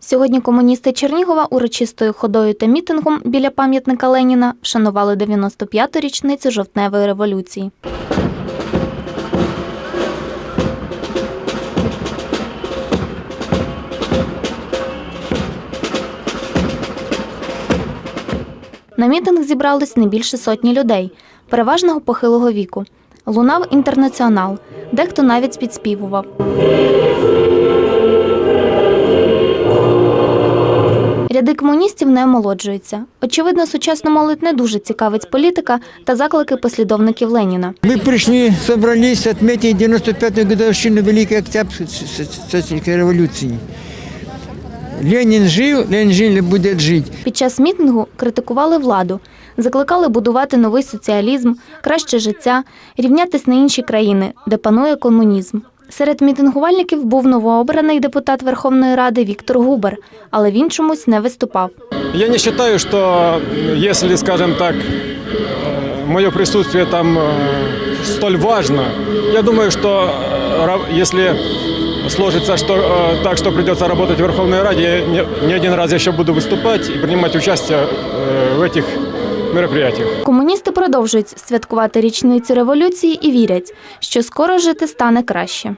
Сьогодні комуністи Чернігова урочистою ходою та мітингом біля пам'ятника Леніна вшанували 95-ту річницю жовтневої революції. На мітинг зібрались не більше сотні людей, переважного похилого віку. Лунав інтернаціонал, дехто навіть підспівував. Ряди комуністів не омолоджуються. Очевидно, сучасна молодь не дуже цікавить політика та заклики послідовників Леніна. Мы пришли, собрались отметить 95-ю годовщину Великой Октябрьской революции. Ленин жив, Ленин жил и будет жить. Під час мітингу критикували владу, закликали будувати новий соціалізм, краще життя, рівнятись на інші країни, де панує комунізм. Серед мітингувальників був новообраний депутат Верховної Ради Віктор Губер, але він чомусь не виступав. Я не считаю, что если, скажем так, мое присутствие там э, столь важно, я думаю, что э, ра- если сложится что, э, так, что придется работать в Верховной Раде, я не, не один раз еще буду выступать и принимать участие э, в этих мероприятиях. Комуністи продовжують святкувати річницю революції і вірять, що скоро жити стане краще.